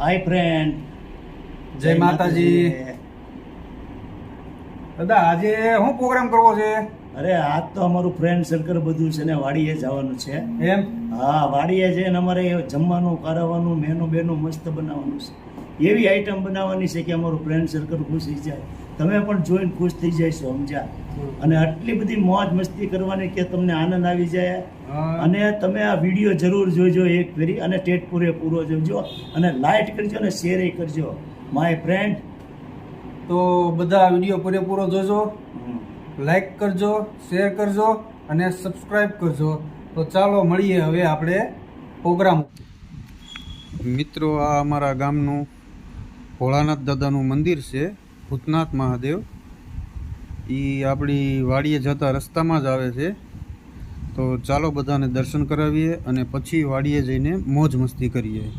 હાય friend જય માતાજી. દાદા આજે શું પ્રોગ્રામ કરવો છે? અરે આજ તો અમારું ફ્રેન્ડ સર્કલ બધું છે ને વાડીએ જવાનું છે. એમ? હા વાડીએ જઈને અમારે જમવાનું કારવાનું મેનુ બેનું મસ્ત બનાવવાનું છે. એવી આઈટમ બનાવવાની છે કે અમારું ફ્રેન્ડ સર્કલ ખુશ થઈ જાય. તમે પણ જોઈને ખુશ થઈ જશો સમજ્યા? અને આટલી બધી મોજ મસ્તી કરવાની કે તમને આનંદ આવી જાય? અને તમે આ વીડિયો જરૂર જોજો એક ફેરી અને ટેટ પૂરે પૂરો જોજો અને લાઈક કરજો અને શેર કરજો. માય ફ્રેન્ડ તો બધા વીડિયો પૂરેપૂરો જોજો લાઈક કરજો શેર કરજો અને સબસ્ક્રાઈબ કરજો. તો ચાલો મળીએ હવે આપણે પ્રોગ્રામ મિત્રો આ અમારા ગામનું ભોળાનાથ દાદાનું મંદિર છે. ભૂતનાથ મહાદેવ. એ આપણી વાડીએ જતા રસ્તામાં જ આવે છે. તો ચાલો બધાને દર્શન કરાવીએ અને પછી વાડીએ જઈને મોજ મસ્તી કરીએ.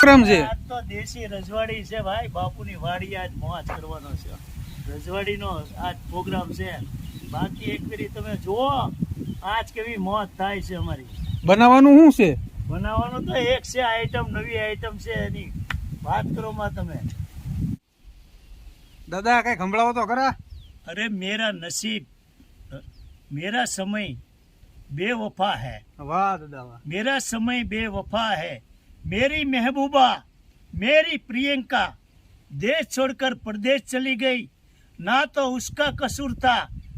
ક્રમ છે. આજ તો દેશી રજવાડી છે ભાઈ. બાપુની વાડી આજ મોજ કરવાનો છે. રજવાડીનો આજ પ્રોગ્રામ છે. બાકી એક ફેરી તમે જુઓ આજ કેવી મોજ થાય છે અમારી. બનાવવાનું શું છે? બનાવવાનું તો એક છે આઈટમ નવી આઈટમ છે એની. વાત કરો માં તમે. દાદા કઈ સંભળાવો તો ખરા? અરે મેરા નસીબ મેરા સમય બે વફા હે. વાહ દાદા વાહ. મેરા સમય બે વફા હે. मेरी महबूबा मेरी प्रियंका देश छोड़कर प्रदेश चली गई ना तो उसका कसूर था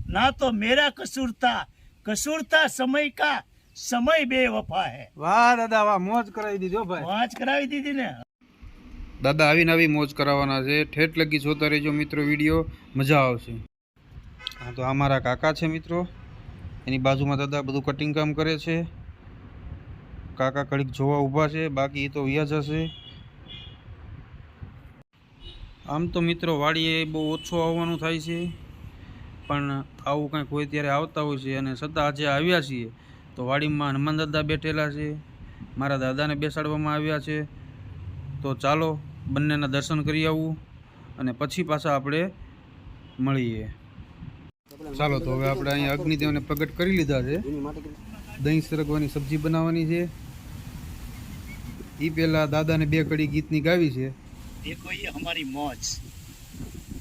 ना तो मेरा कसूर था कसूर था समय का समय बेवफा है વાહ દાદા વાહ મોજ કરાવી દીધો ભાઈ વાંચ કરાવી દીધી ને દાદા આવીને આવી મોજ કરાવવાના છે ઠેઠ લગી જોતા રહેજો મિત્રો વિડીયો મજા આવશે હા તો આ મારા કાકા છે મિત્રો એની બાજુમાં દાદા બધું કટિંગ કામ કરે છે કાકા કડીક જોવા ઊભા છે, બાકી એ તો વ્યા જશે. આમ તો મિત્રો વાડીએ બહુ ઓછો આવવાનું થાય છે, પણ આવું કંઈક હોય ત્યારે આવતા હોય છે અને છતાં આજે આવ્યા છીએ, તો વાડીમાં હનુમાન દાદા બેઠેલા છે, મારા દાદાને બેસાડવામાં આવ્યા છે, તો ચાલો બંનેના દર્શન કરી આવું અને પછી પાછા આપણે મળીએ. ચાલો, તો હવે આપણે અહીંયા અગ્નિદેવને પ્રગટ કરી લીધા છે. દહીં સરગવાની સબ્જી બનાવવાની છે. એ પહેલાં દાદાને બે કડી ગીતની ગાવી છે. દેખો એ અમારી મોજ.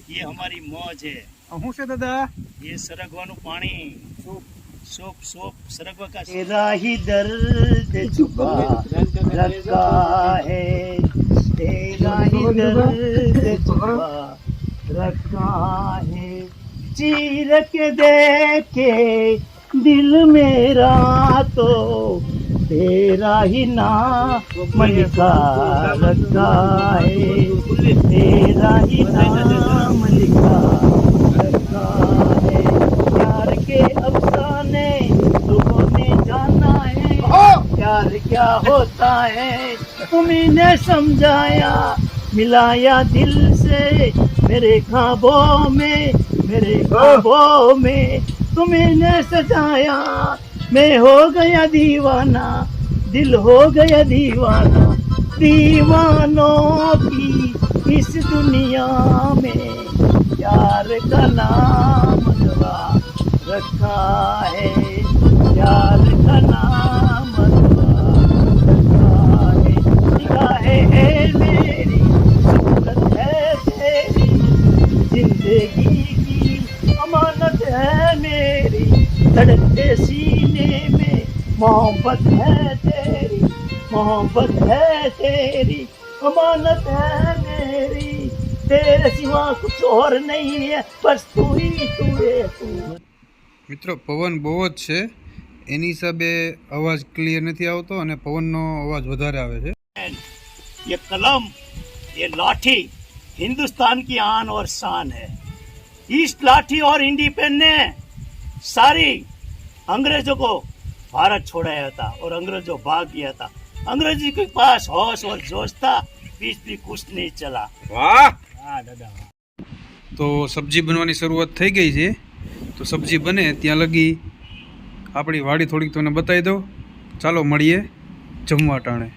એ અમારી મોજ હે. શું છે દાદા? એ સરગવાનું પાણી. સોપ. દર્દ છુપા રખા હે. તેરા હી. દર્દ दिल मेरा तो तेरा ही नाम लिखा रखा है। तेरा ही नाम लिखा रखा है। प्यार के अफसाने लोगों जाना है। प्यार क्या होता है? तुम्ही ने समझाया, मिलाया दिल से मेरे खाबों में, मेरे ख्वाबों में। तुम्ही ने सजाया मैं हो गया दीवाना दिल हो गया दीवाना दीवानों की इस दुनिया में प्यार का नाम अल्लाह रखा है प्यार का नाम अल्लाह रखा है निगाहें है मेरी धड़कते सीने में मोहब्बत है तेरी मोहब्बत है तेरी अमानत है मेरी तेरे सिवा कुछ और नहीं है बस तू ही तू है तू મિત્રો પવન બહુ જ છે એની હિસાબે અવાજ ક્લિયર નથી આવતો અને પવનનો અવાજ વધારે આવે છે ये कलम ये लाठी हिंदुस्तान की आन और शान है इस लाठी और इंडिपेंडेंस ने सारी अंग्रेजों को भारत छोड़ाया था और अंग्रेजों भाग गया था अंग्रेजी के पास होश और जोश था बीच भी कुछ नहीं चला વાહ हाँ दादा તો સબ્જી બનવાની શરૂઆત થઈ ગઈ છે તો સબ્જી બને ત્યાં લગી આપણી વાડી થોડીક તમને બતાવી દો ચાલો મળીએ જમવા ટાણે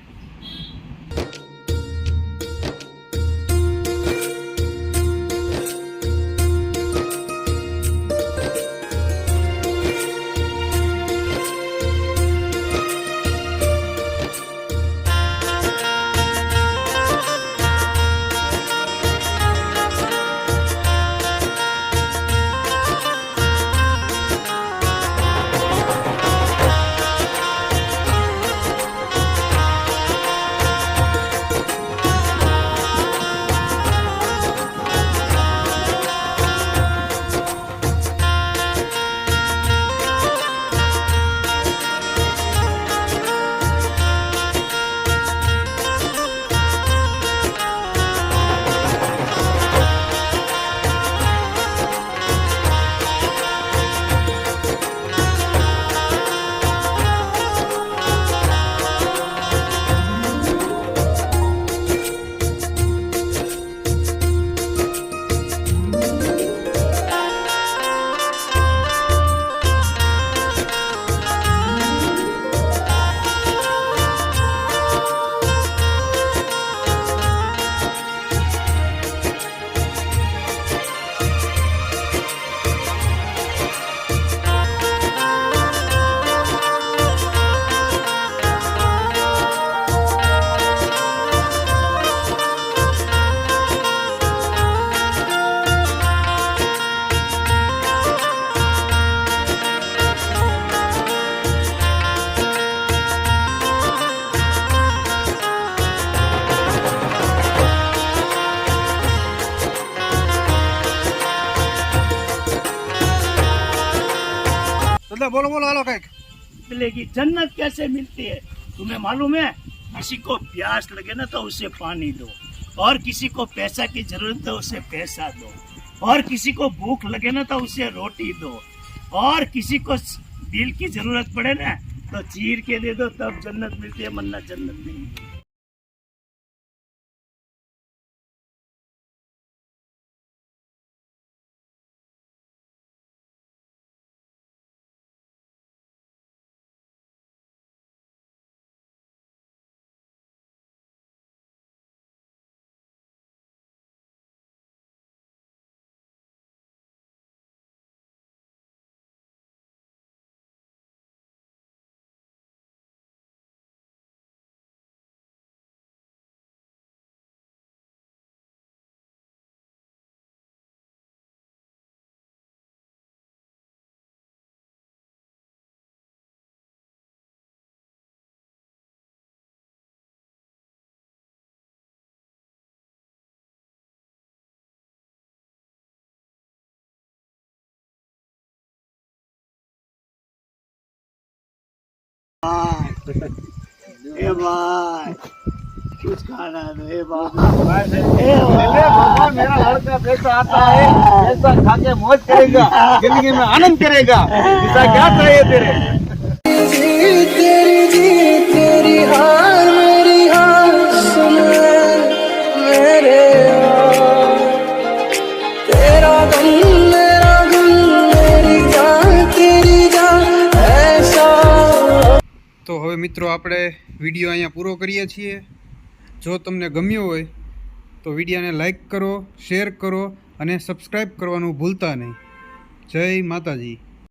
चलो बोलो बोलो आलो कहीं। मिलेगी। जन्नत कैसे मिलती है? तुम्हें मालूम है, किसी को प्यास लगे ना तो उसे पानी दो। और किसी को पैसा की ज़रूरत तो उसे पैसा दो। और किसी को भूख लगे ना तो उसे रोटी दो। और किसी को दिल की ज़रूरत पड़े ना तो चीर के दे दो, तब जन्नत मिलती है मन्ना जन्नत नहीं। ए भाई कुछ खाना दो ए भाई बाबा मेरा लड़का पैसा आता है पैसा खा के मौज करेगा ज़िंदगी में आनंद करेगा ऐसा क्या चाहिए तेरे? तेरी जी तेरी हार। મિત્રો, આપણે વીડિયો અહીંયા પૂરો કરીએ છીએ. જો તમને ગમ્યો હોય, તો વિડીયોને લાઈક કરો, શેર કરો અને સબસ્ક્રાઈબ કરવાનું ભૂલતા નહીં. જય માતાજી.